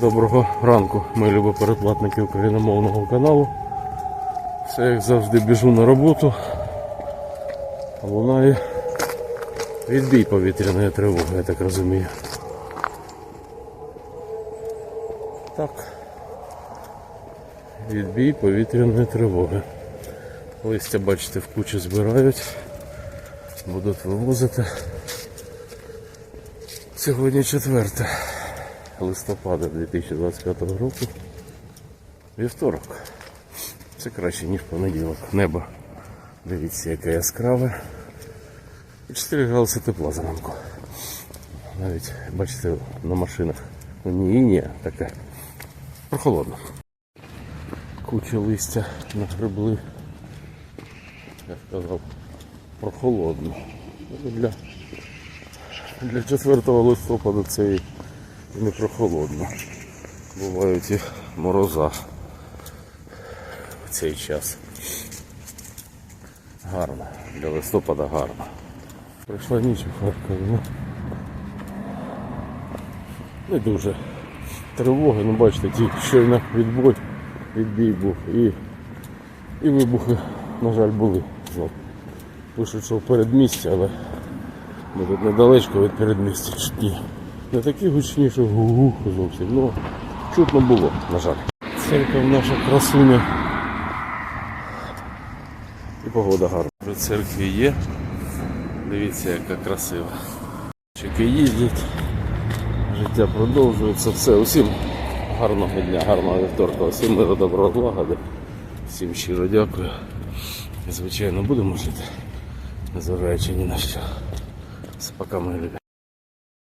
Доброго ранку, мої любі передплатники україномовного каналу. Все як завжди біжу на роботу. А лунає відбій повітряної тривоги, я так розумію. Так. Відбій повітряної тривоги. Листя, бачите, в кучу збирають. Будуть вивозити. Сьогодні 4 листопада 2025 року. Вівторок. Це краще, ніж понеділок. Небо. Дивіться, яке яскраве. І 4 градуси тепла зранку. Навіть, бачите, на машинах. Ну, ні, ні, таке. Прохолодно. Куча листя нагребли. Я сказав, прохолодно. Ну, Для, для 4 листопада це і не прохолодно. Бувають і мороза в цей час. Гарно. Для листопада гарно. Прийшла ніч у Харкові. Ну, не дуже тривоги, ну бачите, тільки щойно відбой, відбій був і, і вибухи, на жаль, були. знов. Пишуть, що в передмісті, але ми тут недалечко від передмістя чутні. Не такі гучні, що гу зовсім. Ну, чутно було, на жаль. Церква наша красуня. І погода гарна. При церкві є. Дивіться, яка красива. Чеки їздять. Життя продовжується. Все, усім гарного дня, гарного вівторка, усім миру, доброго влагоди. Всім щиро дякую. І, звичайно, будемо жити, незважаючи ні на що. Все, пока, мої любі.